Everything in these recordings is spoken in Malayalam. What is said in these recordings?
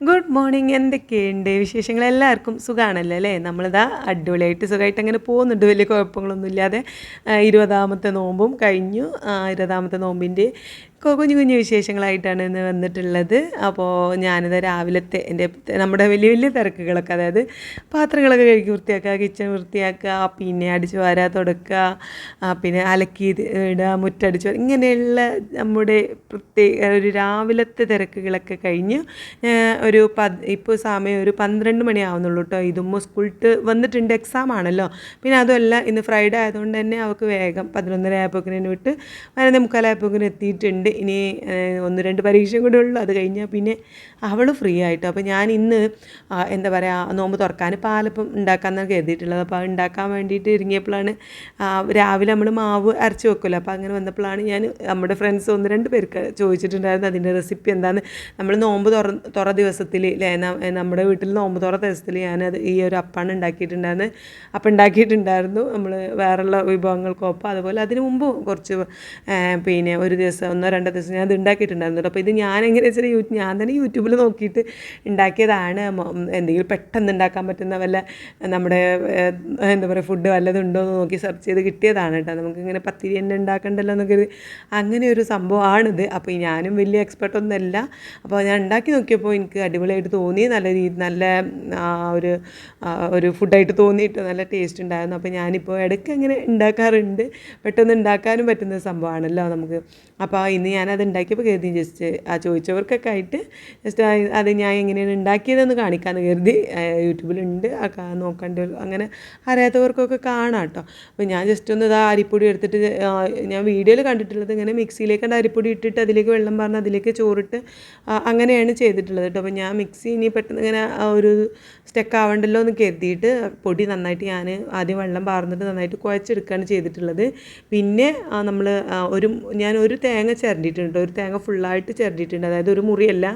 ഗുഡ് മോർണിംഗ് എന്തൊക്കെയുണ്ട് വിശേഷങ്ങൾ? എല്ലാവർക്കും സുഖമാണല്ലോ അല്ലേ? നമ്മളിതാ അടിപൊളിയായിട്ട് സുഖമായിട്ട് അങ്ങനെ പോകുന്നുണ്ട്. വലിയ കുഴപ്പങ്ങളൊന്നുമില്ലാതെ ഇരുപതാമത്തെ നോമ്പും കഴിഞ്ഞു. ഇരുപതാമത്തെ നോമ്പിന്റെ കുഞ്ഞു കുഞ്ഞു വിശേഷങ്ങളായിട്ടാണ് ഇന്ന് വന്നിട്ടുള്ളത്. അപ്പോൾ ഞാനിത് രാവിലത്തെ എന്റെ നമ്മുടെ വലിയ വലിയ തിരക്കുകളൊക്കെ അതായത് പാത്രങ്ങളൊക്കെ കഴുകി വൃത്തിയാക്കുക കിച്ചൺ വൃത്തിയാക്കുക പിന്നെ അടിച്ചു വാരാ തുടക്കുക പിന്നെ അലക്കി ഇടുക മുറ്റടിച്ചു ഇങ്ങനെയുള്ള നമ്മുടെ പ്രത്യേക ഒരു രാവിലത്തെ തിരക്കുകളൊക്കെ കഴിഞ്ഞ് ഒരു പത് ഇപ്പോൾ സമയം ഒരു പന്ത്രണ്ട് മണി ആവുന്നുള്ളൂ കേട്ടോ ഇതുമ്പോൾ സ്കൂളിട്ട് വന്നിട്ടുണ്ട് എക്സാം ആണല്ലോ. പിന്നെ അതുമല്ല ഇന്ന് ഫ്രൈഡേ ആയതുകൊണ്ട് തന്നെ അവൾക്ക് വേഗം പതിനൊന്നര ആയപ്പോക്കിനെ വിട്ട് പതിനൊന്നേ മുക്കാലായപ്പോക്കിന് എത്തിയിട്ടുണ്ട്. ഇനി ഒന്ന് രണ്ട് പരീക്ഷയും കൂടെ ഉള്ളൂ. അത് കഴിഞ്ഞാൽ പിന്നെ അവൾ ഫ്രീ ആയിട്ട്. അപ്പോൾ ഞാൻ ഇന്ന് എന്താ പറയുക നോമ്പ് തുറക്കാൻ പാലപ്പം ഉണ്ടാക്കാമെന്നാണ് കരുതിയിട്ടുള്ളത്. അപ്പോൾ ഉണ്ടാക്കാൻ വേണ്ടിയിട്ട് ഇറങ്ങിയപ്പോഴാണ് രാവിലെ നമ്മൾ മാവ് അരച്ച് വെക്കുമല്ലോ. അപ്പോൾ അങ്ങനെ വന്നപ്പോഴാണ് ഞാൻ നമ്മുടെ ഫ്രണ്ട്സ് ഒന്ന് രണ്ട് പേർക്ക് ചോദിച്ചിട്ടുണ്ടായിരുന്നു അതിന്റെ റെസിപ്പി എന്താണെന്ന് നമ്മൾ നോമ്പ് തുറ തുറ ദിവസത്തിൽ അല്ലേ നമ്മുടെ വീട്ടിൽ നോമ്പ് തുറ ദിവസത്തിൽ ഞാനത് ഈ ഒരു അപ്പാണ് ഉണ്ടാക്കിയിട്ടുണ്ടായിരുന്നത് അപ്പം ഉണ്ടാക്കിയിട്ടുണ്ടായിരുന്നു. നമ്മൾ വേറെയുള്ള വിഭവങ്ങൾക്കൊപ്പം. അതുപോലെ അതിന് മുമ്പ് കുറച്ച് പിന്നെ ഒരു ദിവസം ഒന്നോ ദിവസം ഞാൻ അത് ഉണ്ടാക്കിയിട്ടുണ്ടായിരുന്നു അപ്പോൾ ഇത് ഞാൻ എങ്ങനെ വെച്ചാൽ യൂ ഞാൻ തന്നെ യൂട്യൂബിൽ നോക്കിയിട്ട് ഉണ്ടാക്കിയതാണ്. എന്തെങ്കിലും പെട്ടെന്ന് ഉണ്ടാക്കാൻ പറ്റുന്ന വല്ല നമ്മുടെ എന്താ പറയുക ഫുഡ് വല്ലതുണ്ടോ എന്ന് നോക്കി സെർച്ച് ചെയ്ത് കിട്ടിയതാണ് കേട്ടോ. നമുക്കിങ്ങനെ പത്തിരി തന്നെ ഉണ്ടാക്കണ്ടല്ലോ എന്നൊക്കെ അങ്ങനെ ഒരു സംഭവമാണിത്. അപ്പോൾ ഞാനും വലിയ എക്സ്പെർട്ടൊന്നുമല്ല അപ്പോൾ ഞാൻ ഉണ്ടാക്കി നോക്കിയപ്പോൾ എനിക്ക് അടിപൊളിയായിട്ട് തോന്നി. നല്ല രീതി നല്ല ഒരു ഒരു ഫുഡായിട്ട് തോന്നിയിട്ട് നല്ല ടേസ്റ്റ് ഉണ്ടായിരുന്നു. അപ്പോൾ ഞാനിപ്പോൾ ഇടയ്ക്ക് അങ്ങനെ ഉണ്ടാക്കാറുണ്ട്. പെട്ടെന്ന് ഉണ്ടാക്കാനും പറ്റുന്ന സംഭവമാണല്ലോ നമുക്ക്. അപ്പോൾ ഇന്ന് ഞാനത് ഉണ്ടാക്കിയപ്പോൾ കരുതി ജസ്റ്റ് ആ ചോദിച്ചവർക്കൊക്കെ ആയിട്ട് ജസ്റ്റ് അത് ഞാൻ എങ്ങനെയാണ് ഉണ്ടാക്കിയതെന്ന് കാണിക്കാമെന്ന് കരുതി. യൂട്യൂബിലുണ്ട്. നോക്കണ്ട അങ്ങനെ അറിയാത്തവർക്കൊക്കെ കാണാം കേട്ടോ അപ്പോൾ ഞാൻ ജസ്റ്റ് ഒന്ന് ഇതാ അരിപ്പൊടി എടുത്തിട്ട് ഞാൻ വീഡിയോയിൽ കണ്ടിട്ടുള്ളത് ഇങ്ങനെ മിക്സിയിലേക്ക് അരിപ്പൊടി ഇട്ടിട്ട് അതിലേക്ക് വെള്ളം പറഞ്ഞ് അതിലേക്ക് ചോറിട്ട് അങ്ങനെയാണ് ചെയ്തിട്ടുള്ളത് കേട്ടോ അപ്പോൾ ഞാൻ മിക്സി ഇനി പെട്ടെന്ന് ഇങ്ങനെ ഒരു സ്റ്റെക്ക് ആവണ്ടല്ലോ എന്ന് കരുതിയിട്ട് പൊടി നന്നായിട്ട് ഞാൻ ആദ്യം വെള്ളം പാർന്നിട്ട് നന്നായിട്ട് കുഴച്ചെടുക്കുകയാണ് ചെയ്തിട്ടുള്ളത്. പിന്നെ നമ്മൾ ഒരു ഞാൻ ഒരു തേങ്ങ ചിരണ്ടിയിട്ടുണ്ട്. ഒരു തേങ്ങ ഫുള്ളായിട്ട് ചിരണ്ടിയിട്ടുണ്ട്. അതായത് ഒരു മുറിയല്ല.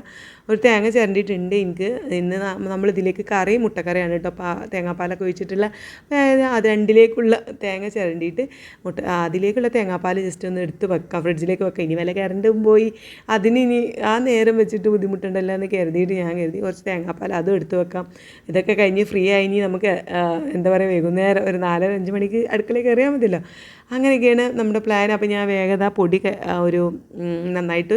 ഒരു തേങ്ങ ചിരണ്ടിയിട്ടുണ്ട് എനിക്ക്. ഇന്ന് നമ്മൾ ഇതിലേക്ക് കറി മുട്ടക്കറിയാണ് കേട്ടോ. അപ്പോൾ തേങ്ങാപ്പാലൊക്കെ ഒഴിച്ചിട്ടുള്ള അത് രണ്ടിലേക്കുള്ള തേങ്ങ ചിരണ്ടിയിട്ട് മുട്ട അതിലേക്കുള്ള തേങ്ങാപ്പാൽ ജസ്റ്റ് ഒന്ന് എടുത്ത് വെക്കാം. ഫ്രിഡ്ജിലേക്ക് വെക്കാം. ഇനി വല്ല കറണ്ടും പോയി അതിന് ഇനി ആ നേരം വെച്ചിട്ട് ബുദ്ധിമുട്ടുണ്ടല്ലോ എന്ന് കരുതിയിട്ട് ഞാൻ കരുതി കുറച്ച് തേങ്ങാപ്പാൽ അതും എടുത്ത് വെക്കാം. ഇതൊക്കെ കഴിഞ്ഞ് ഫ്രീ ആയി ഇനി നമുക്ക് എന്താ പറയുക വൈകുന്നേരം ഒരു നാലര അഞ്ച് മണിക്ക് അടുക്കളയിൽ കയറിയാൽ മതിയല്ലോ. അങ്ങനെയൊക്കെയാണ് നമ്മുടെ പ്ലാൻ അപ്പോൾ ഞാൻ വേഗത പൊടി ഒരു നന്നായിട്ട്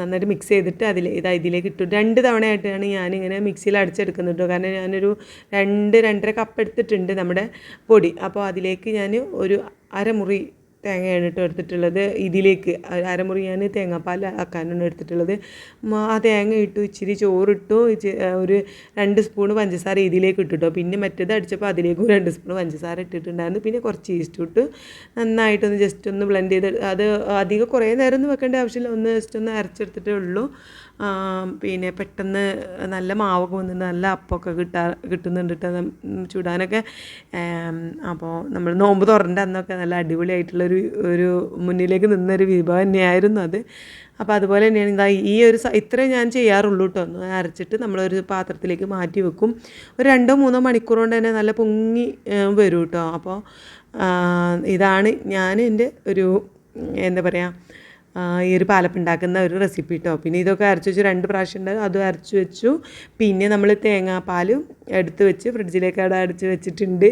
നന്നായിട്ട് മിക്സ് ചെയ്തിട്ട് അതിൽ ഇതാ ഇതിലേക്ക് രണ്ട് തവണയായിട്ടാണ് ഞാനിങ്ങനെ മിക്സിയിൽ അടിച്ചെടുക്കുന്നത് കേട്ടോ. കാരണം ഞാനൊരു രണ്ട് രണ്ടര കപ്പ് എടുത്തിട്ടുണ്ട് നമ്മുടെ പൊടി. അപ്പോൾ അതിലേക്ക് ഞാൻ ഒരു അരമുറി തേങ്ങയാണ് കേട്ടോ എടുത്തിട്ടുള്ളത്. ഇതിലേക്ക് അരമുറി ഞാൻ തേങ്ങാപ്പാൽ ആക്കാനാണ് എടുത്തിട്ടുള്ളത്. ആ തേങ്ങ ഇട്ടു ഇച്ചിരി ചോറിട്ടു. ഒരു രണ്ട് സ്പൂൺ പഞ്ചസാര ഇതിലേക്ക് ഇട്ടു പിന്നെ മറ്റേത് അടിച്ചപ്പോൾ അതിലേക്കും രണ്ട് സ്പൂൺ പഞ്ചസാര ഇട്ടിട്ടുണ്ടായിരുന്നു. പിന്നെ കുറച്ച് ഈസ്റ്റ് ഇട്ടു. നന്നായിട്ടൊന്ന് ജസ്റ്റ് ഒന്ന് ബ്ലെൻഡ് ചെയ്ത് അത് അധികം കുറേ നേരം ഒന്നും വെക്കേണ്ട ആവശ്യമില്ല. ഒന്ന് ജസ്റ്റ് ഒന്ന് അരച്ചെടുത്തിട്ടേ ഉള്ളൂ. പിന്നെ പെട്ടെന്ന് നല്ല മാവൊക്കെ വന്നിട്ട് നല്ല അപ്പമൊക്കെ കിട്ടാ കിട്ടുന്നുണ്ട് കേട്ടോ ചുടാനൊക്കെ. അപ്പോൾ നമ്മൾ നോമ്പ് തുറന്റെ അന്നൊക്കെ നല്ല അടിപൊളിയായിട്ടുള്ളൊരു ഒരു മുന്നിലേക്ക് നിന്നൊരു വിഭവം തന്നെയായിരുന്നു അത്. അപ്പോൾ അതുപോലെ തന്നെയാണ് ഇതാ ഈ ഒരു ഇത്രേ ഞാൻ ചെയ്യാറുള്ളൂ കേട്ടോ ഒന്ന് അരച്ചിട്ട് നമ്മളൊരു പാത്രത്തിലേക്ക് മാറ്റി വെക്കും. ഒരു രണ്ടോ മൂന്നോ മണിക്കൂർ കൊണ്ട് തന്നെ നല്ല പൊങ്ങി വരും കേട്ടോ അപ്പോൾ ഇതാണ് ഞാൻ എന്റെ ഒരു എന്താ പറയുക ഈ ഒരു പാലപ്പുണ്ടാക്കുന്ന ഒരു റെസിപ്പി കേട്ടോ പിന്നെ ഇതൊക്കെ അരച്ച് വെച്ച് രണ്ട് പ്രാവശ്യം ഉണ്ട് അതും അരച്ച് വെച്ചു. പിന്നെ നമ്മൾ തേങ്ങാപ്പാലും എടുത്ത് വെച്ച് ഫ്രിഡ്ജിലേക്ക് അവിടെ അടിച്ച് വെച്ചിട്ടുണ്ട്.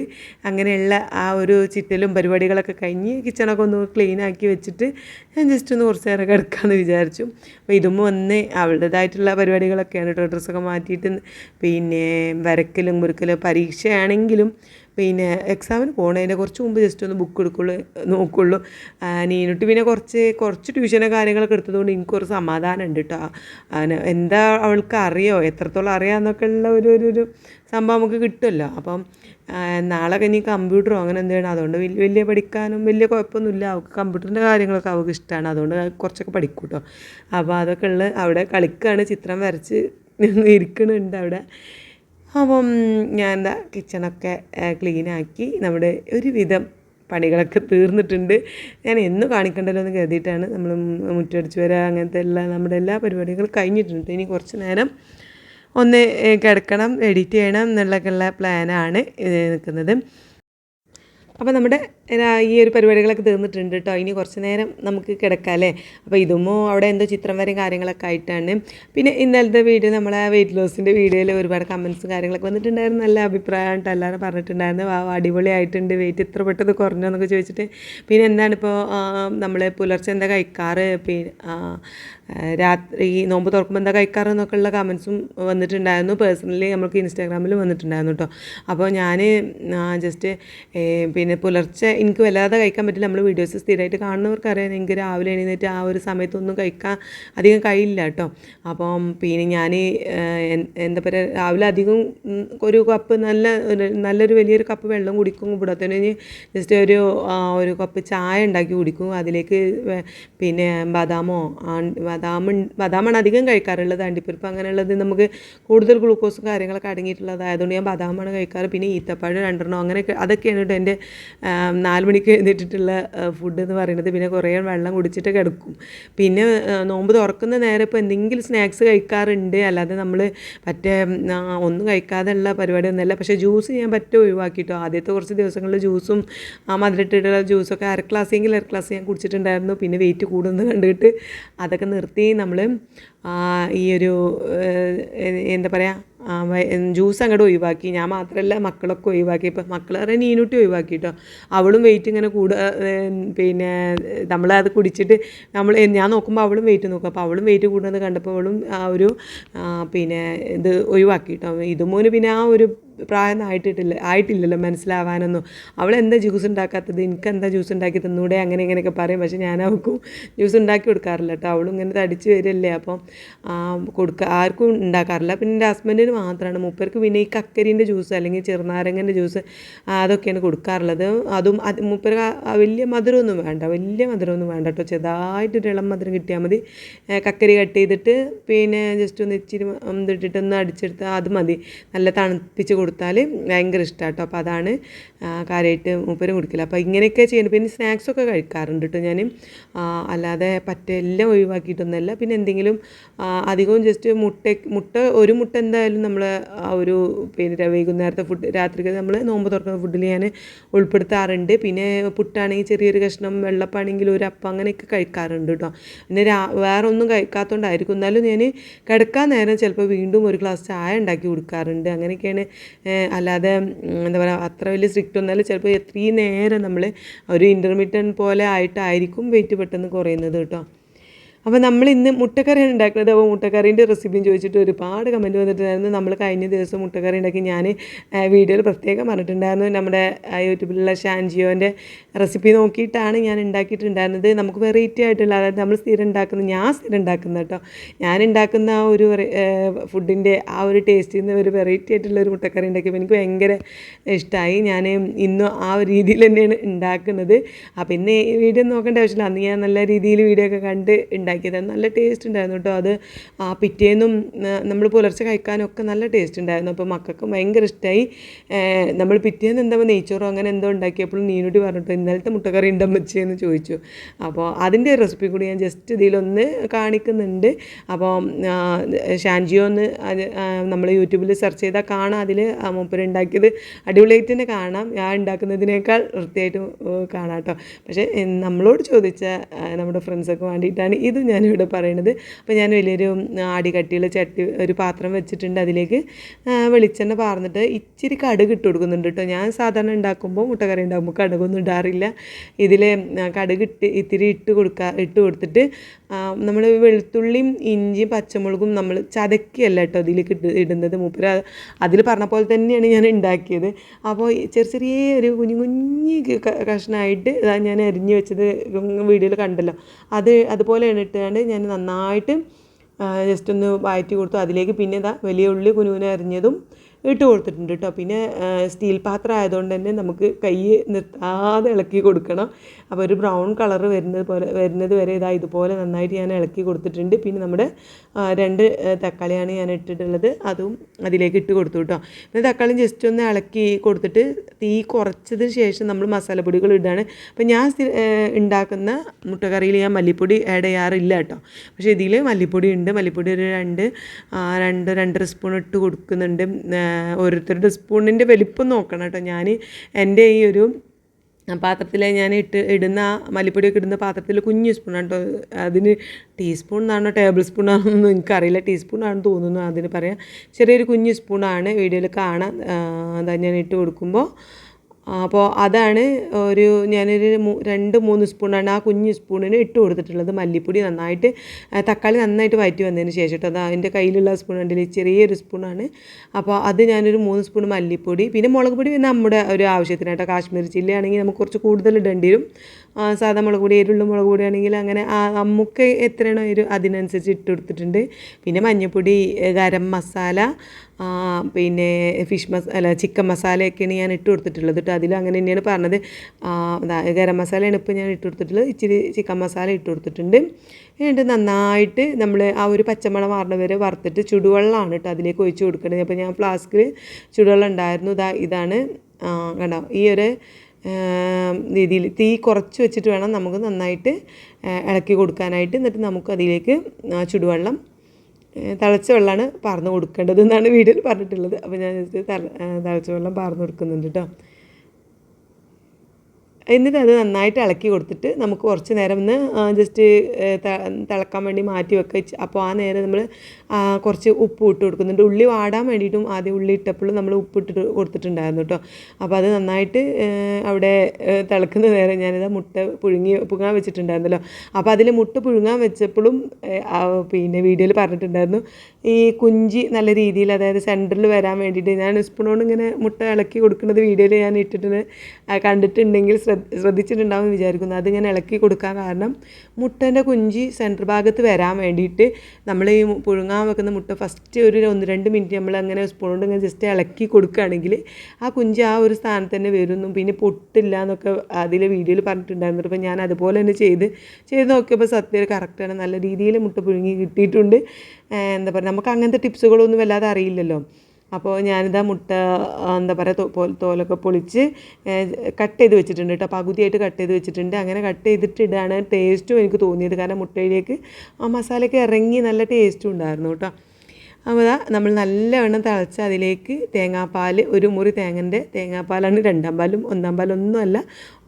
അങ്ങനെയുള്ള ആ ഒരു ചിറ്റലും പരിപാടികളൊക്കെ കഴിഞ്ഞ് കിച്ചണൊക്കെ ഒന്ന് ക്ലീൻ ആക്കി വെച്ചിട്ട് ഞാൻ ജസ്റ്റ് ഒന്ന് കുറച്ച് നേരം കിടക്കാമെന്ന് വിചാരിച്ചു. അപ്പോൾ ഇതും വന്ന് അവളുടേതായിട്ടുള്ള പരിപാടികളൊക്കെയാണ് കേട്ടോ ഡ്രസ്സൊക്കെ മാറ്റിയിട്ട് പിന്നെ വരക്കലും മുറുക്കലും പരീക്ഷയാണെങ്കിലും പിന്നെ എക്സാമിന് പോണതിന്റെ കുറച്ച് മുമ്പ് ജസ്റ്റ് ഒന്ന് ബുക്ക് എടുക്കുള്ളൂ നോക്കുള്ളൂ. നീനുട്ടി പിന്നെ കുറച്ച് കുറച്ച് ട്യൂഷനോ കാര്യങ്ങളൊക്കെ എടുത്തതുകൊണ്ട് എനിക്ക് ഒരു സമാധാനം ഉണ്ട് കേട്ടോ എന്താ അവൾക്ക് അറിയോ എത്രത്തോളം അറിയാമെന്നൊക്കെ ഉള്ള ഒരു ഒരു ഒരു സംഭവം നമുക്ക് കിട്ടുമല്ലോ. അപ്പം നാളെ ഇനി കമ്പ്യൂട്ടറോ അങ്ങനെ എന്തെയാണ് അതുകൊണ്ട് വലിയ വലിയ പഠിക്കാനും വലിയ കുഴപ്പമൊന്നുമില്ല. അവൾക്ക് കമ്പ്യൂട്ടറിന്റെ കാര്യങ്ങളൊക്കെ അവൾക്ക് ഇഷ്ടമാണ് അതുകൊണ്ട് കുറച്ചൊക്കെ പഠിക്കും കേട്ടോ അപ്പോൾ അതൊക്കെ ഉള്ള അവിടെ കളിക്കുകയാണ് ചിത്രം വരച്ച് ഇരിക്കണുണ്ട് അവിടെ. അപ്പം ഞാൻ എന്താ കിച്ചണൊക്കെ ക്ലീനാക്കി നമ്മുടെ ഒരുവിധം പണികളൊക്കെ തീർന്നിട്ടുണ്ട്. ഞാൻ എന്ന് കാണിക്കണ്ടല്ലോ എന്ന് കരുതിയിട്ടാണ് നമ്മൾ മുറ്റടിച്ച് വരിക അങ്ങനത്തെ എല്ലാ നമ്മുടെ എല്ലാ പരിപാടികളും കഴിഞ്ഞിട്ടുണ്ട്. ഇനി കുറച്ച് നേരം ഒന്ന് കിടക്കണം എഡിറ്റ് ചെയ്യണം എന്നുള്ളൊക്കെയുള്ള പ്ലാനാണ് നിൽക്കുന്നത്. അപ്പോൾ നമ്മുടെ ഈ ഒരു പരിപാടികളൊക്കെ തീർന്നിട്ടുണ്ട് കേട്ടോ ഇനി കുറച്ച് നേരം നമുക്ക് കിടക്കാം അല്ലേ? അപ്പോൾ ഇതുമോ അവിടെ എന്തോ ചിത്രം വരെയും കാര്യങ്ങളൊക്കെ ആയിട്ടാണ്. പിന്നെ ഇന്നലത്തെ വീഡിയോ നമ്മളെ വെയിറ്റ് ലോസിന്റെ വീഡിയോയിൽ ഒരുപാട് കമൻസും കാര്യങ്ങളൊക്കെ വന്നിട്ടുണ്ടായിരുന്നു. നല്ല അഭിപ്രായം കേട്ടോ എല്ലാവരും പറഞ്ഞിട്ടുണ്ടായിരുന്നു. വാ അടിപൊളിയായിട്ടുണ്ട്. വെയിറ്റ് ഇത്ര പെട്ടെന്ന് കുറഞ്ഞോ എന്നൊക്കെ ചോദിച്ചിട്ട്. പിന്നെ എന്താണ് ഇപ്പോൾ നമ്മൾ പുലർച്ചെ എന്താ കഴിക്കാറ്? പിന്നെ രാത്രി നോമ്പ് തുറക്കുമ്പോൾ എന്താ കഴിക്കാറ് എന്നൊക്കെ ഉള്ള കമൻസും വന്നിട്ടുണ്ടായിരുന്നു. പേഴ്സണലി നമുക്ക് ഇൻസ്റ്റാഗ്രാമിൽ വന്നിട്ടുണ്ടായിരുന്നു കേട്ടോ അപ്പോൾ ഞാൻ ജസ്റ്റ് പിന്നെ പുലർച്ചെ എനിക്ക് വല്ലാതെ കഴിക്കാൻ പറ്റില്ല. നമ്മൾ വീഡിയോസ് സ്ഥിരമായിട്ട് കാണുന്നവർക്കറിയാം. എനിക്ക് രാവിലെ എഴുന്നേറ്റ് ആ ഒരു സമയത്തൊന്നും കഴിക്കാൻ അധികം കഴിയില്ല കേട്ടോ. അപ്പം പിന്നെ ഞാൻ എന്താ പറയുക രാവിലെ അധികം ഒരു കപ്പ് നല്ല നല്ലൊരു വലിയൊരു കപ്പ് വെള്ളം കുടിക്കും. കൂടത്തേന് ജസ്റ്റ് ഒരു ഒരു കപ്പ് ചായ ഉണ്ടാക്കി കുടിക്കും. അതിലേക്ക് പിന്നെ ബദാമോ ബദാം ബദാമാണ് അധികം കഴിക്കാറുള്ളത്. അണ്ടിപ്പരിപ്പ് അങ്ങനെയുള്ളത് നമുക്ക് കൂടുതൽ ഗ്ലൂക്കോസും കാര്യങ്ങളൊക്കെ അടങ്ങിയിട്ടുള്ളതായതുകൊണ്ട് ഞാൻ ബദാമാണ് കഴിക്കാറ്. പിന്നെ ഈത്തപ്പഴം രണ്ടെണ്ണം അങ്ങനെയൊക്കെ അതൊക്കെയാണ് കേട്ടോ എന്റെ നാല് മണിക്ക് എഴുന്നേറ്റിട്ടുള്ള ഫുഡ് എന്ന് പറയുന്നത് പിന്നെ കുറേ വെള്ളം കുടിച്ചിട്ട് കിടക്കും. പിന്നെ നോമ്പ് തുറക്കുന്ന നേരം ഇപ്പോൾ എന്തെങ്കിലും സ്നാക്സ് കഴിക്കാറുണ്ട്. അല്ലാതെ നമ്മൾ മറ്റേ ഒന്നും കഴിക്കാതെയുള്ള പരിപാടിയൊന്നുമല്ല. പക്ഷേ ജ്യൂസ് ഞാൻ പറ്റ ഒഴിവാക്കിയിട്ടോ ആദ്യത്തെ കുറച്ച് ദിവസങ്ങളിൽ ജ്യൂസും ആ മധുരട്ടിട്ടുള്ള ജ്യൂസൊക്കെ അര ഗ്ലാസ്സെങ്കിൽ അര ക്ലാസ് ഞാൻ കുടിച്ചിട്ടുണ്ടായിരുന്നു. പിന്നെ വെയിറ്റ് കൂടുന്നത് കണ്ടിട്ട് അതൊക്കെ നിർത്തി നമ്മൾ ഈ ഒരു എന്താ പറയുക ജ്യൂസ് അങ്ങോട്ട് ഒഴിവാക്കി. ഞാൻ മാത്രമല്ല മക്കളൊക്കെ ഒഴിവാക്കി. ഇപ്പം മക്കൾ പറയാൻ നീനൂട്ടി ഒഴിവാക്കി കേട്ടോ അവളും വെയിറ്റ് ഇങ്ങനെ കൂട പിന്നെ നമ്മളത് കുടിച്ചിട്ട് നമ്മൾ ഞാൻ നോക്കുമ്പോൾ അവളും വെയിറ്റ് നോക്കും. അപ്പോൾ അവളും വെയിറ്റ് കൂടുന്നത് കണ്ടപ്പോൾ അവളും ആ ഒരു പിന്നെ ഇത് ഒഴിവാക്കി കേട്ടോ ഇതുമോന് പിന്നെ ആ ഒരു പ്രായം ആയിട്ടിട്ടില്ല ആയിട്ടില്ലല്ലോ മനസ്സിലാവാനൊന്നും. അവൾ എന്താ ജ്യൂസ് ഉണ്ടാക്കാത്തത്? എനിക്ക് എന്താ ജ്യൂസ് ഉണ്ടാക്കി തന്നൂടെ? അങ്ങനെ ഇങ്ങനെയൊക്കെ പറയും. പക്ഷേ ഞാൻ അവൾക്കും ജ്യൂസ് ഉണ്ടാക്കി കൊടുക്കാറില്ല കേട്ടോ. അവളും ഇങ്ങനെ തടിച്ച് വരില്ലേ? അപ്പം കൊടുക്ക ആർക്കും ഉണ്ടാക്കാറില്ല. പിന്നെ എന്റെ ഹസ്ബൻഡിന് മാത്രമാണ്. മൂപ്പർക്ക് പിന്നെ ഈ കക്കരിന്റെ ജ്യൂസ് അല്ലെങ്കിൽ ചെറുനാരങ്ങന്റെ ജ്യൂസ് അതൊക്കെയാണ് കൊടുക്കാറുള്ളത്. അതും അത് മൂപ്പർക്ക് വലിയ മധുരമൊന്നും വേണ്ട. വലിയ മധുരമൊന്നും വേണ്ട കേട്ടോ. ചെറുതായിട്ടൊരു ഇളം മധുരം കിട്ടിയാൽ മതി. കക്കരി കട്ട് ചെയ്തിട്ട് പിന്നെ ജസ്റ്റ് ഒന്ന് ഇച്ചിരി ഇതിട്ടിട്ട് ഒന്ന് അടിച്ചെടുത്ത് അത് മതി. നല്ല തണുപ്പിച്ച് കൊടുത്താൽ ഭയങ്കര ഇഷ്ടമാണ് കേട്ടോ അപ്പോൾ അതാണ് കാര്യമായിട്ട് മൂപ്പരും കുടിക്കില്ല അപ്പോൾ ഇങ്ങനെയൊക്കെ ചെയ്യുന്നത് പിന്നെ സ്നാക്സൊക്കെ കഴിക്കാറുണ്ട് കേട്ടോ ഞാൻ അല്ലാതെ പറ്റ എല്ലാം ഒഴിവാക്കിയിട്ടൊന്നുമല്ല. പിന്നെ എന്തെങ്കിലും അധികവും ജസ്റ്റ് മുട്ട മുട്ട ഒരു മുട്ട എന്തായാലും നമ്മൾ ആ ഒരു പിന്നെ വൈകുന്നേരത്തെ ഫുഡ് രാത്രിക്ക് നമ്മൾ നോമ്പ് തുറക്കുന്ന ഫുഡിൽ ഞാൻ ഉൾപ്പെടുത്താറുണ്ട്. പിന്നെ പുട്ടാണെങ്കിൽ ചെറിയൊരു കഷ്ണം വെള്ളപ്പാണെങ്കിൽ ഒരു അപ്പം അങ്ങനെയൊക്കെ കഴിക്കാറുണ്ട് കേട്ടോ പിന്നെ രാ വേറെ ഒന്നും കഴിക്കാത്തതുകൊണ്ടായിരിക്കും എന്നാലും ഞാൻ കിടക്കാൻ നേരം ചിലപ്പോൾ വീണ്ടും ഒരു ഗ്ലാസ് ചായ ഉണ്ടാക്കി കൊടുക്കാറുണ്ട്. അങ്ങനെയൊക്കെയാണ് അല്ലാതെ എന്താ പറയുക അത്ര വലിയ സ്ട്രിക്റ്റ് ഒന്നല്ല ചിലപ്പോൾ എത്രയും നേരം നമ്മൾ ഒരു ഇന്റർമീഡിയറ്റ് പോലെ ആയിട്ടായിരിക്കും വെയിറ്റ് പെട്ടെന്ന് കുറയുന്നത് കേട്ടോ. അപ്പോൾ നമ്മൾ ഇന്ന് മുട്ടക്കറിയാണ് ഉണ്ടാക്കുന്നത്. അപ്പോൾ മുട്ടക്കറീന്റെ റെസിപ്പിയും ചോദിച്ചിട്ട് ഒരുപാട് കമന്റ് വന്നിട്ടുണ്ടായിരുന്നു. നമ്മൾ കഴിഞ്ഞ ദിവസം മുട്ടക്കറി ഉണ്ടാക്കി ഞാൻ വീഡിയോയിൽ പ്രത്യേകം പറഞ്ഞിട്ടുണ്ടായിരുന്നു. നമ്മുടെ യൂട്യൂബിലുള്ള ഷാൻജിയോന്റെ റെസിപ്പി നോക്കിയിട്ടാണ് ഞാൻ ഉണ്ടാക്കിയിട്ടുണ്ടായിരുന്നത്. നമുക്ക് വെറൈറ്റി ആയിട്ടുള്ള അതായത് നമ്മൾ സ്ഥിരം ഉണ്ടാക്കുന്ന ഞാൻ സ്ഥിരം ഉണ്ടാക്കുന്ന കേട്ടോ. ഞാൻ ഉണ്ടാക്കുന്ന ആ ഒരു ഫുഡിന്റെ ആ ഒരു ടേസ്റ്റിൽ നിന്ന് ഒരു വെറൈറ്റി ആയിട്ടുള്ള ഒരു മുട്ടക്കറി ഉണ്ടാക്കിയപ്പോൾ എനിക്ക് ഭയങ്കര ഇഷ്ടമായി ഞാൻ ഇന്നും ആ ഒരു രീതിയിൽ തന്നെയാണ് ഉണ്ടാക്കുന്നത്. അപ്പോൾ ഇന്ന് വീഡിയോ നോക്കേണ്ട ആവശ്യമില്ല. അന്ന് ഞാൻ നല്ല രീതിയിൽ വീഡിയോ ഒക്കെ കണ്ട് ഉണ്ടാക്കിയത്. നല്ല ടേസ്റ്റ് ഉണ്ടായിരുന്നു കേട്ടോ അത്. ആ പിറ്റേന്നും നമ്മൾ പുലർച്ചെ കഴിക്കാനൊക്കെ നല്ല ടേസ്റ്റ് ഉണ്ടായിരുന്നു. അപ്പോൾ മക്കൾക്ക് ഭയങ്കര ഇഷ്ടമായി നമ്മൾ പിറ്റേന്ന് എന്താ നെയ്ച്ചോറോ അങ്ങനെ എന്തോ ഉണ്ടാക്കിയപ്പോൾ നീനുട്ടി പറഞ്ഞിട്ട് ഇന്നലത്തെ മുട്ടക്കറി ഉണ്ടെന്ന് എന്ന് ചോദിച്ചു. അപ്പോൾ അതിന്റെ റെസിപ്പി കൂടി ഞാൻ ജസ്റ്റ് ഇതിലൊന്ന് കാണിക്കുന്നുണ്ട്. അപ്പോൾ ഷാൻജിയോ ഒന്ന് നമ്മൾ യൂട്യൂബിൽ സെർച്ച് ചെയ്താൽ കാണാം. അതിൽ മൂപ്പര് ഉണ്ടാക്കിയത് അടിപൊളിയായിട്ട് തന്നെ കാണാം. ഞാൻ ഉണ്ടാക്കുന്നതിനേക്കാൾ വൃത്തിയായിട്ട് കാണാം കേട്ടോ പക്ഷേ നമ്മളോട് ചോദിച്ച നമ്മുടെ ഫ്രണ്ട്സൊക്കെ വേണ്ടിയിട്ടാണ് ഇത് ഞാനിവിടെ പറയണത്. അപ്പോൾ ഞാൻ വലിയൊരു ആടി കട്ടിയുള്ള ചട്ടി ഒരു പാത്രം വെച്ചിട്ടുണ്ട് അതിലേക്ക്. വെളിച്ചെണ്ണ പാർന്നിട്ട് ഇച്ചിരി കടുക് ഇട്ട് കൊടുക്കുന്നുണ്ട് കേട്ടോ. ഞാൻ സാധാരണ ഉണ്ടാക്കുമ്പോൾ മുട്ടക്കറി ഉണ്ടാക്കുമ്പോൾ കടുകൊന്നും ഇടാറില്ല. ഇതിൽ കടുക് ഇട്ട് ഇത്തിരി ഇട്ട് കൊടുക്കുക ഇട്ട് കൊടുത്തിട്ട് നമ്മൾ വെളുത്തുള്ളിയും ഇഞ്ചിയും പച്ചമുളകും നമ്മൾ ചതക്കിയല്ല കേട്ടോ അതിലേക്ക് ഇടുന്നത്. മൂപ്പര അതിൽ പറഞ്ഞ പോലെ തന്നെയാണ് ഞാൻ ഉണ്ടാക്കിയത്. അപ്പോൾ ചെറിയ ചെറിയ ഒരു കുഞ്ഞു കുഞ്ഞു കഷ്ണമായിട്ട് ഞാൻ അരിഞ്ഞു വെച്ചത് വീഡിയോയിൽ കണ്ടല്ലോ. അത് അതുപോലെയാണ് ഇട്ടുകൊണ്ട് ഞാൻ നന്നായിട്ട് ജസ്റ്റ് ഒന്ന് വഴറ്റി കൊടുത്തു. അതിലേക്ക് പിന്നെ ഇതാ വലിയ ഉള്ളി കുനുകുന അരിഞ്ഞതും ഇട്ട് കൊടുത്തിട്ടുണ്ട് കേട്ടോ പിന്നെ സ്റ്റീൽ പാത്രം ആയതുകൊണ്ട് തന്നെ നമുക്ക് കൈ നിർത്താതെ ഇളക്കി കൊടുക്കണം. അപ്പോൾ ഒരു ബ്രൗൺ കളർ വരുന്നത് പോലെ വരുന്നത് വരെ ഇതാ ഇതുപോലെ നന്നായിട്ട് ഞാൻ ഇളക്കി കൊടുത്തിട്ടുണ്ട്. പിന്നെ നമ്മുടെ രണ്ട് തക്കാളിയാണ് ഞാൻ ഇട്ടിട്ടുള്ളത്. അതും അതിലേക്ക് ഇട്ട് കൊടുത്തു കേട്ടോ പിന്നെ തക്കാളി ജസ്റ്റ് ഒന്ന് ഇളക്കി കൊടുത്തിട്ട് തീ കുറച്ചതിന് ശേഷം നമ്മൾ മസാലപ്പൊടികൾ ഇടുകയാണ് അപ്പോൾ ഞാൻ ഉണ്ടാക്കുന്ന മുട്ടക്കറിയിൽ ഞാൻ മല്ലിപ്പൊടി ആഡ് ചെയ്യാറില്ല കേട്ടോ പക്ഷേ ഇതിൽ മല്ലിപ്പൊടി ഉണ്ട്. മല്ലിപ്പൊടി ഒരു രണ്ട് രണ്ട് രണ്ടര സ്പൂൺ ഇട്ട് കൊടുക്കുന്നുണ്ട്. ഓരോരുത്തരുടെ സ്പൂണിന്റെ വലിപ്പം നോക്കണം കേട്ടോ. ഞാൻ എന്റെ ഈ ഒരു പാത്രത്തിൽ ഞാൻ ഇട്ട് ഇടുന്ന മല്ലിപ്പൊടിയൊക്കെ ഇടുന്ന പാത്രത്തിൽ കുഞ്ഞു സ്പൂണാണ് കേട്ടോ. അതിന് ടീസ്പൂൺ എന്നാണോ ടേബിൾ സ്പൂൺ ആണെന്നൊന്നും എനിക്കറിയില്ല. ടീസ്പൂൺ ആണെന്ന് തോന്നുന്നു. അതിന് പറയാം. ചെറിയൊരു കുഞ്ഞു സ്പൂണാണ് വീഡിയോയിൽ കാണാൻ അതാ ഞാൻ ഇട്ട് കൊടുക്കുമ്പോൾ അപ്പോൾ അതാണ് ഒരു ഞാനൊരു രണ്ട് മൂന്ന് സ്പൂണാണ് ആ കുഞ്ഞ് സ്പൂണിന് ഇട്ട് കൊടുത്തിട്ടുള്ളത് മല്ലിപ്പൊടി നന്നായിട്ട് തക്കാളി നന്നായിട്ട് വയറ്റി വന്നതിന് ശേഷം അത് അതിന്റെ കയ്യിലുള്ള സ്പൂൺ ഉണ്ടല്ലേ ചെറിയൊരു സ്പൂണാണ്. അപ്പോൾ അത് ഞാനൊരു മൂന്ന് സ്പൂൺ മല്ലിപ്പൊടി പിന്നെ മുളക് പൊടി നമ്മുടെ ഒരു ആവശ്യത്തിന് കേട്ടോ. കാശ്മീരി ചില്ലി ആണെങ്കിൽ നമുക്ക് കുറച്ച് കൂടുതൽ ഇടേണ്ടി വരും. സാധാ മുളക് പൊടി എരുള്ള മുളക് പൊടി ആണെങ്കിൽ അങ്ങനെ നമുക്ക് എത്രയാണോ ഒരു അതിനനുസരിച്ച് ഇട്ട് കൊടുത്തിട്ടുണ്ട്. പിന്നെ മഞ്ഞൾപ്പൊടി ഗരം മസാല പിന്നെ ഫിഷ് മസ അല്ല ചിക്കൻ മസാലയൊക്കെയാണ് ഞാൻ ഇട്ട് കൊടുത്തിട്ടുള്ളത് കേട്ടോ അതിൽ അങ്ങനെ തന്നെയാണ് പറഞ്ഞത്. ഗരം മസാലയാണ് ഇപ്പോൾ ഞാൻ ഇട്ട് കൊടുത്തിട്ടുള്ളത്. ഇച്ചിരി ചിക്കൻ മസാല ഇട്ട് കൊടുത്തിട്ടുണ്ട്. എന്നിട്ട് നന്നായിട്ട് നമ്മൾ ആ ഒരു പച്ചമണം മാറുന്ന വരെ വറുത്തിട്ട് ചുടുവെള്ളമാണ് കേട്ടോ അതിലേക്ക് ഒഴിച്ച് കൊടുക്കേണ്ടത് അപ്പോൾ ഞാൻ ഫ്ലാസ്കിൽ ചുടുവെള്ളം ഉണ്ടായിരുന്നു. ഇതാ ഇതാണ്. കണ്ടോ? ഈ ഒരു രീതിയിൽ തീ കുറച്ച് വെച്ചിട്ട് വേണം നമുക്ക് നന്നായിട്ട് ഇളക്കി കൊടുക്കാനായിട്ട്. എന്നിട്ട് നമുക്ക് അതിലേക്ക് ചുടുവെള്ളം തിളച്ച വെള്ളമാണ് പാർന്ന് കൊടുക്കേണ്ടത് എന്നാണ് വീഡിയോയിൽ പറഞ്ഞിട്ടുള്ളത്. അപ്പോൾ ഞാൻ ജസ്റ്റ് തള- തിളച്ച വെള്ളം പാർന്ന് കൊടുക്കുന്നുണ്ട് കേട്ടോ എന്നിട്ട് അത് നന്നായിട്ട് ഇളക്കി കൊടുത്തിട്ട് നമുക്ക് കുറച്ച് നേരം ഒന്ന് ജസ്റ്റ് തിളക്കാൻ വേണ്ടി മാറ്റി വെക്കുക. അപ്പോൾ ആ നേരം നമ്മൾ കുറച്ച് ഉപ്പ് ഇട്ട് കൊടുക്കുന്നുണ്ട്. ഉള്ളി വാടാൻ വേണ്ടിയിട്ടും ആദ്യം ഉള്ളി ഇട്ടപ്പോഴും നമ്മൾ ഉപ്പ് ഇട്ടിട്ട് കൊടുത്തിട്ടുണ്ടായിരുന്നു കേട്ടോ. അപ്പോൾ അത് നന്നായിട്ട് അവിടെ തിളക്കുന്ന നേരം ഞാനിത് മുട്ട പുഴുങ്ങി പുഴുങ്ങാൻ വെച്ചിട്ടുണ്ടായിരുന്നല്ലോ. അപ്പോൾ അതിൽ മുട്ട പുഴുങ്ങാൻ വെച്ചപ്പോഴും പിന്നെ വീഡിയോയിൽ പറഞ്ഞിട്ടുണ്ടായിരുന്നു. ഈ കുഞ്ചി നല്ല രീതിയിൽ അതായത് സെന്ററിൽ വരാൻ വേണ്ടിയിട്ട് ഞാൻ സ്പൂണോട് ഇങ്ങനെ മുട്ട ഇളക്കി കൊടുക്കുന്നത് വീഡിയോയിൽ ഞാൻ ഇട്ടിട്ട് കണ്ടിട്ടുണ്ടെങ്കിൽ ശ്രദ്ധ ശ്രദ്ധിച്ചിട്ടുണ്ടാവും വിചാരിക്കുന്നു. അതിങ്ങനെ ഇളക്കി കൊടുക്കാൻ കാരണം മുട്ടേന്റെ കുഞ്ചി സെന്റർ ഭാഗത്ത് വരാൻ വേണ്ടിയിട്ട് നമ്മൾ ഈ പുഴുങ്ങാൻ വെക്കുന്ന മുട്ട ഫസ്റ്റ് ഒരു ഒന്ന് രണ്ട് മിനിറ്റ് നമ്മൾ അങ്ങനെ സ്പൂൺ കൊണ്ട് ഇങ്ങനെ ജസ്റ്റ് ഇളക്കി കൊടുക്കുകയാണെങ്കിൽ ആ കുഞ്ച് ആ ഒരു സ്ഥാനത്ത് തന്നെ വരുന്നു. പിന്നെ പൊട്ടില്ല എന്നൊക്കെ അതിൽ വീഡിയോയിൽ പറഞ്ഞിട്ടുണ്ടായിരുന്നു. അപ്പോൾ ഞാൻ അതുപോലെ തന്നെ ചെയ്ത് ചെയ്ത് നോക്കിയപ്പോൾ സത്യം കറക്റ്റാണ് നല്ല രീതിയിൽ മുട്ട പുഴുങ്ങി കിട്ടിയിട്ടുണ്ട്. എന്താ പറയുക നമുക്ക് അങ്ങനത്തെ ടിപ്സുകളൊന്നും വല്ലാതെ അറിയില്ലല്ലോ. അപ്പോൾ ഞാനിതാ മുട്ട എന്താ പറയുക തോലൊക്കെ പൊളിച്ച് കട്ട് ചെയ്ത് വെച്ചിട്ടുണ്ട് കേട്ടോ. പകുതിയായിട്ട് കട്ട് ചെയ്ത് വെച്ചിട്ടുണ്ട്. അങ്ങനെ കട്ട് ചെയ്തിട്ട് ടേസ്റ്റും എനിക്ക് തോന്നിയത്. കാരണം മുട്ടയിലേക്ക് ആ മസാലയൊക്കെ ഇറങ്ങി നല്ല ടേസ്റ്റും ഉണ്ടായിരുന്നു കേട്ടോ. അപ്പോൾ നമ്മൾ നല്ലവണ്ണം തിളച്ച് അതിലേക്ക് തേങ്ങാപ്പാൽ ഒരു മുറി തേങ്ങന്റെ തേങ്ങാപ്പാലാണ് രണ്ടാം പാലും ഒന്നാം പാലും ഒന്നുമല്ല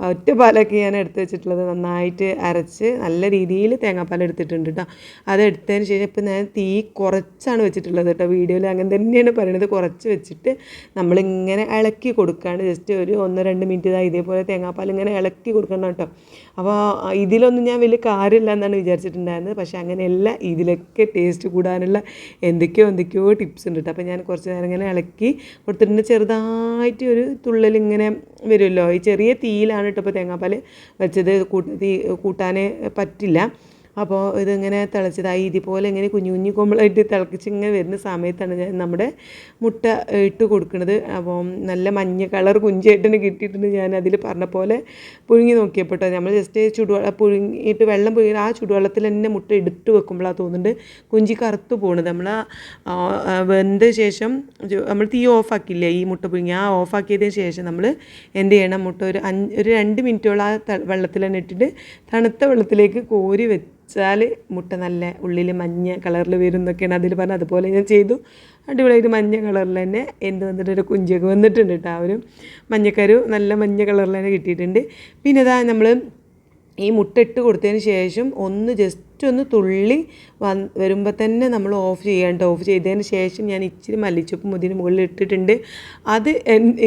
ഒറ്റ പാലൊക്കെ ഞാൻ എടുത്ത് വെച്ചിട്ടുള്ളത് നന്നായിട്ട് അരച്ച് നല്ല രീതിയിൽ തേങ്ങാപ്പാൽ എടുത്തിട്ടുണ്ട് കേട്ടോ. അത് എടുത്തതിന് ശേഷം ഇപ്പം ഞാൻ തീ കുറച്ചാണ് വെച്ചിട്ടുള്ളത് കേട്ടോ. വീഡിയോയിൽ അങ്ങനെ തന്നെയാണ് പറയുന്നത് കുറച്ച് വെച്ചിട്ട് നമ്മളിങ്ങനെ ഇളക്കി കൊടുക്കുകയാണ് ജസ്റ്റ് ഒരു ഒന്ന് രണ്ട് മിനിറ്റ് ഇതാ ഇതേപോലെ തേങ്ങാപ്പാൽ ഇങ്ങനെ ഇളക്കി കൊടുക്കണം കേട്ടോ. അപ്പോൾ ഇതിലൊന്നും ഞാൻ വലിയ കാര്യമില്ല എന്നാണ് വിചാരിച്ചിട്ടുണ്ടായിരുന്നത്. പക്ഷേ അങ്ങനെയല്ല. ഇതിലൊക്കെ ടേസ്റ്റ് കൂടാനുള്ള എന്തൊക്കെയോ എന്തൊക്കെയോ ടിപ്സ് ഉണ്ട് കേട്ടോ. അപ്പോൾ ഞാൻ കുറച്ച് നേരം ഇങ്ങനെ ഇളക്കി കൊടുത്തിട്ടുണ്ട്. ചെറുതായിട്ട് ഒരു തുള്ളൽ ഇങ്ങനെ വരുമല്ലോ. ഈ ചെറിയ തീയിലാണ് കേട്ടോ ഇപ്പോൾ തേങ്ങാപ്പാൽ വെച്ചത്. കൂട്ട കൂട്ടാൻ പറ്റില്ല. അപ്പോൾ ഇതിങ്ങനെ തിളച്ചതായി ഇതുപോലെ ഇങ്ങനെ കുഞ്ഞു കുഞ്ഞു കുമ്പളായിട്ട് തിളക്കിച്ച് ഇങ്ങനെ വരുന്ന സമയത്താണ് ഞാൻ നമ്മുടെ മുട്ട ഇട്ട് കൊടുക്കുന്നത് അപ്പോൾ നല്ല മഞ്ഞ കളർ കുഞ്ചായിട്ടാണ് കിട്ടിയിട്ടുണ്ട് ഞാൻ അതിൽ പറഞ്ഞ പോലെ പുഴുങ്ങി നോക്കിയപ്പോട്ടോ നമ്മൾ ജസ്റ്റ് ചുടുവെള്ളം പുഴുങ്ങിയിട്ട് വെള്ളം പുഴുങ്ങി ആ ചുടുവെള്ളത്തിൽ തന്നെ മുട്ട എടുത്ത് വെക്കുമ്പോഴാണ് തോന്നുന്നുണ്ട് കുഞ്ചി കറുത്ത് പോകുന്നത് നമ്മൾ വെന്ത ശേഷം നമ്മൾ തീ ഓഫാക്കില്ലേ ഈ മുട്ട പുഴുങ്ങി ആ ഓഫാക്കിയതിന് ശേഷം നമ്മൾ എന്ത് ചെയ്യണം? മുട്ട ഒരു അഞ്ച് ഒരു രണ്ട് മിനിറ്റോളം ആ വെള്ളത്തിൽ തന്നെ ഇട്ടിട്ട് തണുത്ത വെള്ളത്തിലേക്ക് കോരി വെച്ചാൽ മുട്ട നല്ല ഉള്ളിൽ മഞ്ഞ കളറിൽ വരും എന്നൊക്കെയാണ് അതിൽ പറഞ്ഞത്. അതുപോലെ ഞാൻ ചെയ്തു. അടിപൊളിയായിട്ട് മഞ്ഞ കളറിൽ തന്നെ എന്ത് വന്നിട്ട് ഒരു കുഞ്ചൊക്കെ വന്നിട്ടുണ്ട് കേട്ടോ. ആ ഒരു മഞ്ഞക്കരു നല്ല മഞ്ഞ കളറിൽ തന്നെ കിട്ടിയിട്ടുണ്ട്. പിന്നെ ഇതാ നമ്മൾ ഈ മുട്ട ഇട്ട് കൊടുത്തതിന് ശേഷം ഒന്ന് ജസ്റ്റ് ഒന്ന് തുള്ളി വന്ന് വരുമ്പോൾ തന്നെ നമ്മൾ ഓഫ് ചെയ്യേണ്ട ഓഫ് ചെയ്തതിന് ശേഷം ഞാൻ ഇച്ചിരി മല്ലിച്ചപ്പ് മുതിന് മുകളിൽ ഇട്ടിട്ടുണ്ട്. അത്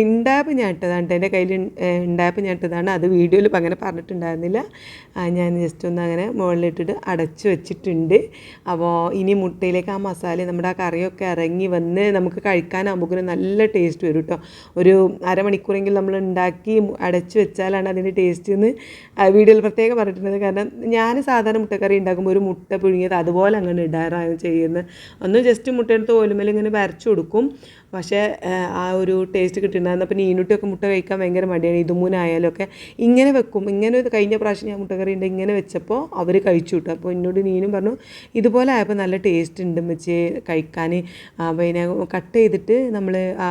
ഉണ്ടാപ്പ് ഞാട്ടതാണ് എന്റെ കയ്യിൽ ഉണ്ടാപ്പ് ഞാട്ടതാണ്. അത് വീഡിയോയിൽ അങ്ങനെ പറഞ്ഞിട്ടുണ്ടായിരുന്നില്ല. ഞാൻ ജസ്റ്റ് ഒന്ന് അങ്ങനെ മുകളിലിട്ടിട്ട് അടച്ച് വെച്ചിട്ടുണ്ട്. അപ്പോൾ ഇനി മുട്ടയിലേക്ക് ആ മസാല നമ്മുടെ ആ കറിയൊക്കെ ഇറങ്ങി വന്ന് നമുക്ക് കഴിക്കാനാകുമ്പോൾ നല്ല ടേസ്റ്റ് വരും കേട്ടോ ഒരു അരമണിക്കൂറെങ്കിലും നമ്മൾ ഉണ്ടാക്കി അടച്ച് വെച്ചാലാണ് അതിന്റെ ടേസ്റ്റ് എന്ന് വീഡിയോയിൽ പ്രത്യേകം പറഞ്ഞിട്ടുണ്ട് കാരണം ഞാൻ സാധാരണ മുട്ടക്കറി ഉണ്ടാക്കുമ്പോൾ ഒരു മുട്ട പുഴുങ്ങിയത് അതുപോലെ അങ്ങനെ ഇടാറാണ് ചെയ്യുന്നത്. ഒന്ന് ജസ്റ്റ് മുട്ടയെടുത്ത് ഓലുമേൽ ഇങ്ങനെ വരച്ചു കൊടുക്കും. പക്ഷേ ആ, ഒരു ടേസ്റ്റ് കിട്ടുന്നുണ്ടായിരുന്നു അപ്പോൾ നീനുട്ടിയൊക്കെ മുട്ട കഴിക്കാൻ ഭയങ്കര മടിയാണ്. ഇതുമൂനായാലും ഒക്കെ ഇങ്ങനെ വെക്കും. ഇങ്ങനെ കഴിഞ്ഞ പ്രാവശ്യം ഞാൻ മുട്ടക്കറി ഉണ്ട് ഇങ്ങനെ വെച്ചപ്പോൾ അവർ കഴിച്ചു കിട്ടും അപ്പോൾ എന്നോട് നീനും പറഞ്ഞു ഇതുപോലെ ആയപ്പോൾ നല്ല ടേസ്റ്റ് ഉണ്ട് വെച്ച് കഴിക്കാൻ പിന്നെ കട്ട് ചെയ്തിട്ട് നമ്മൾ ആ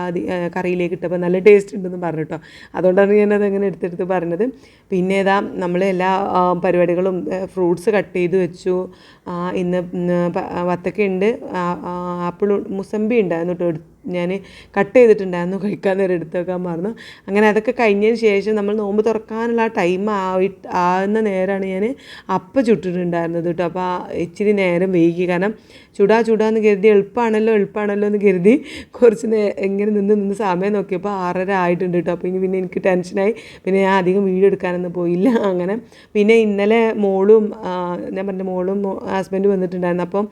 കറിയിലേക്ക് ഇട്ടപ്പോൾ നല്ല ടേസ്റ്റ് ഉണ്ടെന്ന് പറഞ്ഞു കേട്ടോ അതുകൊണ്ടാണ് ഞാനത് അങ്ങനെ എടുത്തെടുത്ത് പറഞ്ഞത്. പിന്നെ ഇതാ നമ്മൾ എല്ലാ പരിപാടികളും ഫ്രൂട്ട്സ് കട്ട് ചെയ്ത് വെച്ചു. ഇന്ന് വത്തക്ക ഉണ്ട് ആപ്പിൾ മുസമ്പി ഉണ്ടായിരുന്നു കേട്ടോ. ഞാൻ കട്ട് ചെയ്തിട്ടുണ്ടായിരുന്നു. കഴിക്കാൻ നേരം എടുത്ത് വെക്കാൻ മറന്നു. അങ്ങനെ അതൊക്കെ കഴിഞ്ഞതിന് ശേഷം നമ്മൾ നോമ്പ് തുറക്കാനുള്ള ടൈം ആയി ആകുന്ന നേരമാണ് ഞാൻ അപ്പം ചുട്ടിട്ടുണ്ടായിരുന്നത് കേട്ടോ. അപ്പോൾ ഇച്ചിരി നേരം വൈകി. കാരണം ചുടാ ചുടാന്ന് കരുതി എളുപ്പമാണല്ലോ എളുപ്പമാണല്ലോ എന്ന് കരുതി കുറച്ച് നേ ഇങ്ങനെ നിന്ന് നിന്ന് സമയം നോക്കിയപ്പോൾ ആറര ആയിട്ടുണ്ട് കേട്ടോ. അപ്പോൾ ഇനി പിന്നെ എനിക്ക് ടെൻഷനായി പിന്നെ ഞാൻ അധികം വീഡിയോ എടുക്കാനൊന്നും പോയില്ല. അങ്ങനെ പിന്നെ ഇന്നലെ മോളും ഞാൻ പറഞ്ഞ മോളും ഹസ്ബൻഡ് വന്നിട്ടുണ്ടായിരുന്നു. അപ്പം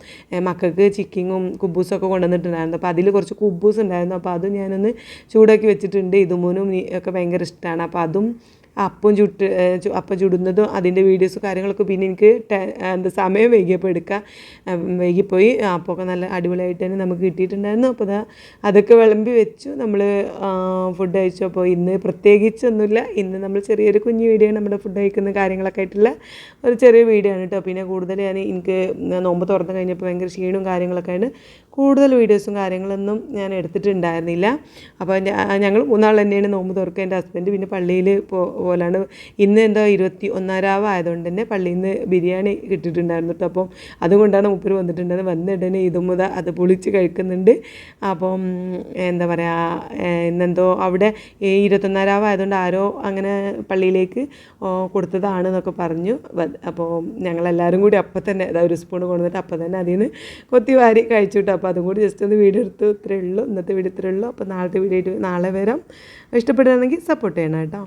മക്കൾക്ക് ചിക്കിങ്ങും കുബൂസും ഒക്കെ കൊണ്ടുവന്നിട്ടുണ്ടായിരുന്നു. അപ്പോൾ അതിൽ കുറച്ച് കുബൂസ് ഉണ്ടായിരുന്നു. അപ്പോൾ അത് ഞാനൊന്ന് ചൂടാക്കി വെച്ചിട്ടുണ്ട്. ഇതുമൂനും ഒക്കെ ഭയങ്കര ഇഷ്ടമാണ് അപ്പോൾ അതും അപ്പം ചുട്ട് അപ്പം ചുടുന്നതും അതിന്റെ വീഡിയോസും കാര്യങ്ങളൊക്കെ പിന്നെ എനിക്ക് എന്താ സമയം വൈകിയപ്പോൾ എടുക്കാം. ആ, വൈകിപ്പോയി. അപ്പമൊക്കെ നല്ല അടിപൊളിയായിട്ട് തന്നെ നമുക്ക് കിട്ടിയിട്ടുണ്ടായിരുന്നു. അപ്പോൾ അതാ അതൊക്കെ വിളമ്പി വെച്ചു. നമ്മൾ ഫുഡ് കഴിച്ചു. അപ്പോൾ ഇന്ന് പ്രത്യേകിച്ചൊന്നുമില്ല. ഇന്ന് നമ്മൾ ചെറിയൊരു കുഞ്ഞു വീഡിയോ നമ്മുടെ ഫുഡ് കഴിക്കുന്ന കാര്യങ്ങളൊക്കെ ആയിട്ടുള്ള ഒരു ചെറിയ വീഡിയോ ആണ് കേട്ടോ. പിന്നെ കൂടുതൽ ഞാൻ എനിക്ക് നോമ്പ് തുറന്ന് കഴിഞ്ഞപ്പോൾ ഭയങ്കര ക്ഷീണവും കാര്യങ്ങളൊക്കെ ആണ് കൂടുതൽ വീഡിയോസും കാര്യങ്ങളൊന്നും ഞാൻ എടുത്തിട്ടുണ്ടായിരുന്നില്ല. അപ്പോൾ ഞങ്ങൾ മൂന്നാൾ തന്നെയാണ് നോമ്പ് തുറക്കുക. എന്റെ ഹസ്ബൻഡ് പിന്നെ പള്ളിയിൽ പോ പോലാണ്. ഇന്ന് എന്തോ ഇരുപത്തി ഒന്നാരാവ് ആയതുകൊണ്ട് തന്നെ പള്ളിയിൽ നിന്ന് ബിരിയാണി കിട്ടിയിട്ടുണ്ടായിരുന്നു കേട്ടോ അപ്പം അതുകൊണ്ടാണ് മൂപ്പര് വന്നിട്ടുണ്ടെന്ന് വന്നിടനെ ഇതുമുത അത് പൊളിച്ച് കഴിക്കുന്നുണ്ട്. അപ്പം എന്താ പറയുക ഇന്നെന്തോ അവിടെ ഈ ഇരുപത്തൊന്നാരാവ് ആയതുകൊണ്ട് ആരോ അങ്ങനെ പള്ളിയിലേക്ക് കൊടുത്തതാണെന്നൊക്കെ പറഞ്ഞു. അപ്പോൾ ഞങ്ങളെല്ലാവരും കൂടി അപ്പം തന്നെ അതാ ഒരു സ്പൂൺ കൊണ്ടുവന്നിട്ട് അപ്പം തന്നെ അതിൽ നിന്ന് കൊത്തി വാരി കഴിച്ചു കേട്ടോ അപ്പോൾ അതും കൂടി ജസ്റ്റ് ഒന്ന് വീഡിയോ എടുത്തു ഇത്രയേ ഉള്ളൂ. ഇന്നത്തെ വീഡിയോ ഇത്രയേ ഉള്ളൂ. അപ്പോൾ നാളത്തെ വീഡിയോ നാളെ വരാം. ഇഷ്ടപ്പെടുകയാണെങ്കിൽ സപ്പോർട്ട് ചെയ്യണം കേട്ടോ.